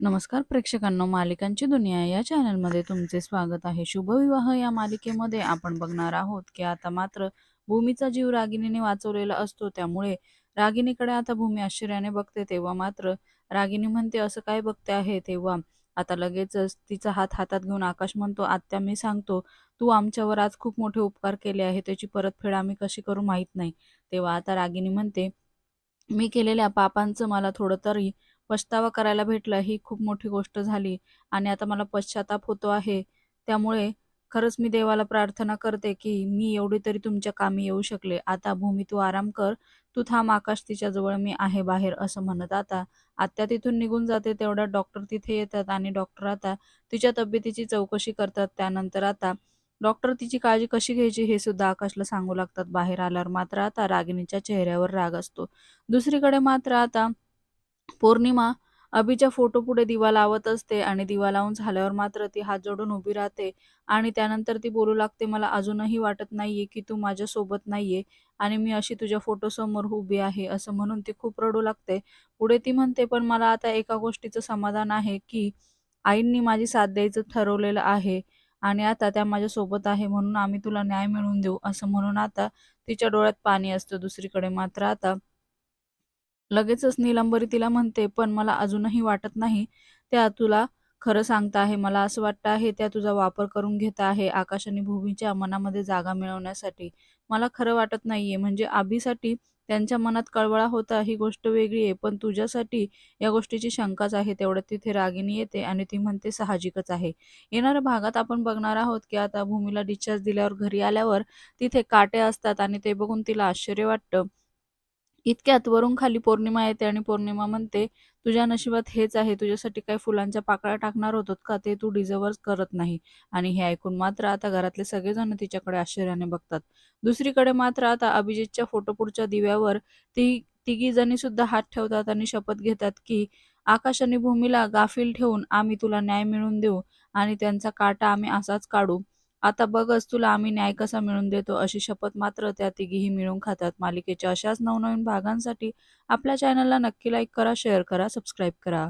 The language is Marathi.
नमस्कार प्रेक्षकांनो मालिकांची दुनिया या चॅनलमध्ये तुमचे स्वागत आहे. शुभविवाह या मालिकेमध्ये आपण बघणार आहोत की आता मात्र भूमीचा जीव रागिणीने वाचवलेला असतो. त्यामुळे रागिणीकडे आता भूमी आश्चर्याने बघते. तेव्हा मात्र रागिनी म्हणते असं काय बघते आहे? तेव्हा आता लगेचच तिचा हात हातात घेऊन आकाश म्हणतो आत्या मी सांगतो तू आमच्यावर आज खूप मोठे उपकार केले आहे. त्याची परतफेड आम्ही कशी करू माहीत नाही. तेव्हा आता रागिनी म्हणते मी केलेल्या पापांचं मला थोडं तरी पछतावा करायला भेटला ही खूप मोठी गोष्ट झाली आणि आता मला पश्चाताप होतो आहे. त्यामुळे खरंच मी देवाला प्रार्थना करते की मी एवढी तरी तुमच्या कामी येऊ शकले. आता भूमी तू आराम कर. तू थांब आकाश तिच्याजवळ मी आहे बाहेर असं म्हणत आता. आत्या तिथून निघून जाते तेवढ्यात डॉक्टर तिथे येतात आणि डॉक्टर आता तिच्या तब्येतीची चौकशी करतात. त्यानंतर आता डॉक्टर तिची काळजी कशी घ्यायची हे सुद्धा आकाशला सांगू लागतात. बाहेर आल्यावर मात्र आता रागिणीच्या चेहऱ्यावर राग असतो. दुसरीकडे मात्र आता पौर्णिमा अभिच्या फोटो पुढे दिवा लावत असते आणि दिवा लावून झाल्यावर मात्र ती हात जोडून उभी राहते. आणि त्यानंतर ती बोलू लागते मला अजूनही वाटत नाहीये की तू माझ्यासोबत नाहीये आणि मी अशी तुझ्या फोटो समोर उभी आहे असं म्हणून ती खूप रडू लागते. पुढे ती म्हणते पण मला आता एका गोष्टीचं समाधान आहे की आईंनी माझी साथ द्यायचं ठरवलेलं आहे आणि आता त्या माझ्यासोबत आहे म्हणून आम्ही तुला न्याय मिळवून देऊ असं म्हणून आता तिच्या डोळ्यात पाणी असतं दुसरीकडे. मात्र आता लगेचच निलंबरी तिला म्हणते, "पण मला अजूनही वाटत नाही त्या तुला खरं सांगता आहे. मला असं वाटतं आहे त्या तुझा वापर करून घेत आहे आकाश आणि भूमीच्या मनामध्ये जागा मिळवण्यासाठी. मला खरं वाटत नाहीये. म्हणजे आबीसाठी त्यांच्या मनात कळवळा होता ही गोष्ट वेगळी आहे, पण तुझ्यासाठी या गोष्टीची शंकाच आहे." तेवढ्यात तिथे रागिनी येते आणि ती म्हणते, "साहजिकच आहे." येणाऱ्या भागात आपण बघणार आहोत की आता भूमीला डिस्चार्ज दिल्यावर घरी आल्यावर तिथे काटे असतात आणि ते बघून तिला आश्चर्य वाटतं. इतक्यात वरून खाली पौर्णिमा येते आणि पौर्णिमा म्हणते, "तुझ्या नशिबात हेच आहे. तुझ्यासाठी काही फुलांच्या पाकळ्या टाकणार होतो का? ते तू डिझर्व करत नाही." आणि हे ऐकून मात्र आता घरातले सगळेजण तिच्याकडे आश्चर्याने बघतात. दुसरीकडे मात्र आता अभिजितच्या फोटोपुढच्या दिव्यावर ती तिघी जणी सुद्धा हात ठेवतात आणि शपथ घेतात की आकाश आणि भूमीला गाफील ठेवून आम्ही तुला न्याय मिळवून देऊ आणि त्यांचा काटा आम्ही असाच काढू. आता बघच तुला आम्ही न्याय कसा मिळवून देतो अशी शपथ मात्र त्या तिघीही मिळून खातात. मालिकेच्या अशाच नवनवीन भागांसाठी आपल्या चॅनलला नक्की लाईक करा, शेअर करा, सबस्क्राईब करा.